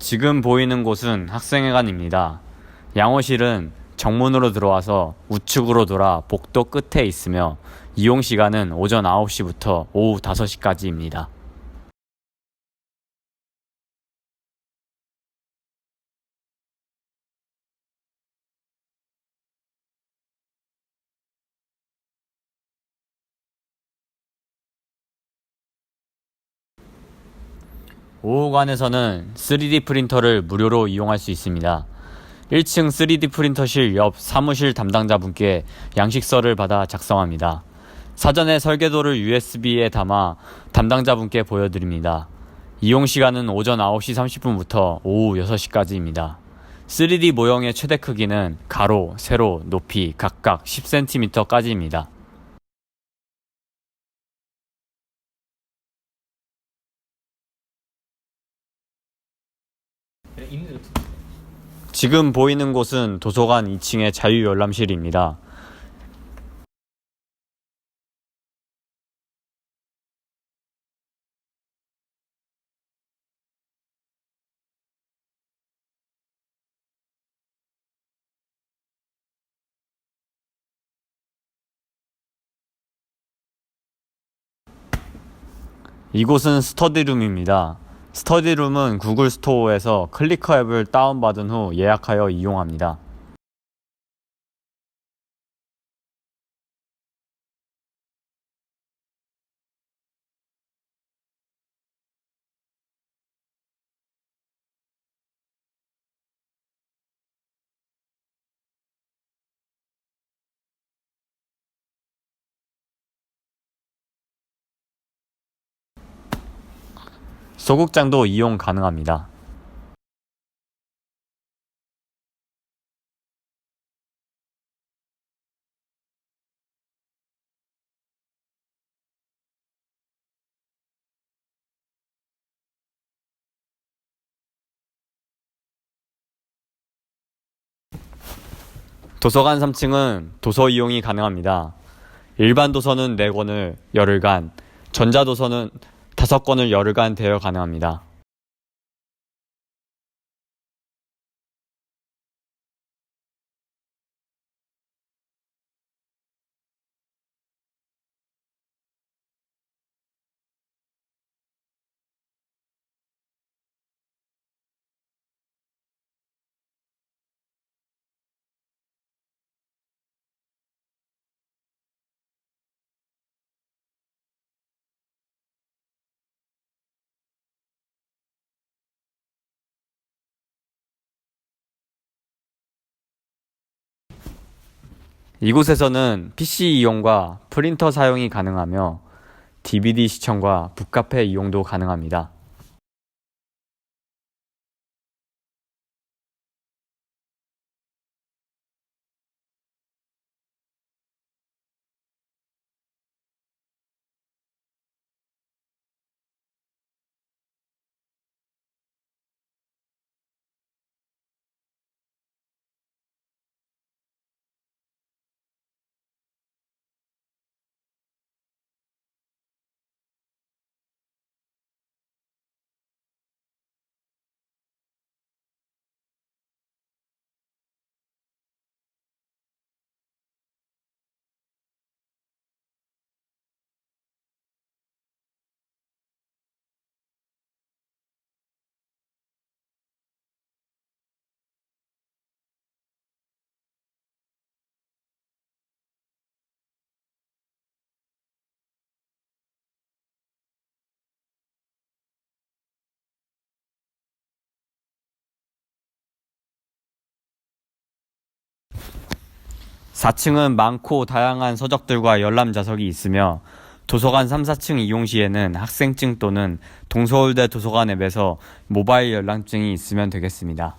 지금 보이는 곳은 학생회관입니다. 양호실은 정문으로 들어와서 우측으로 돌아 복도 끝에 있으며 이용 시간은 오전 9시부터 오후 5시까지입니다. 오후관에서는 3D 프린터를 무료로 이용할 수 있습니다. 1층 3D 프린터실 옆 사무실 담당자분께 양식서를 받아 작성합니다. 사전에 설계도를 USB에 담아 담당자분께 보여드립니다. 이용 시간은 오전 9시 30분부터 오후 6시까지입니다. 3D 모형의 최대 크기는 가로, 세로, 높이 각각 10cm까지입니다. 지금 보이는 곳은 도서관 2층의 자유열람실입니다. 이곳은 스터디룸입니다. 스터디룸은 구글 스토어에서 클리커 앱을 다운받은 후 예약하여 이용합니다. 소극장도 이용 가능합니다. 도서관 3층은 도서 이용이 가능합니다. 일반 도서는 4권을 열흘간, 전자도서는 5권을 열흘간 대여 가능합니다. 이곳에서는 PC 이용과 프린터 사용이 가능하며 DVD 시청과 북카페 이용도 가능합니다. 사층은 많고 다양한 서적들과 열람 좌석이 있으며 도서관 3, 4층 이용 시에는 학생증 또는 동서울대 도서관 앱에서 모바일 열람증이 있으면 되겠습니다.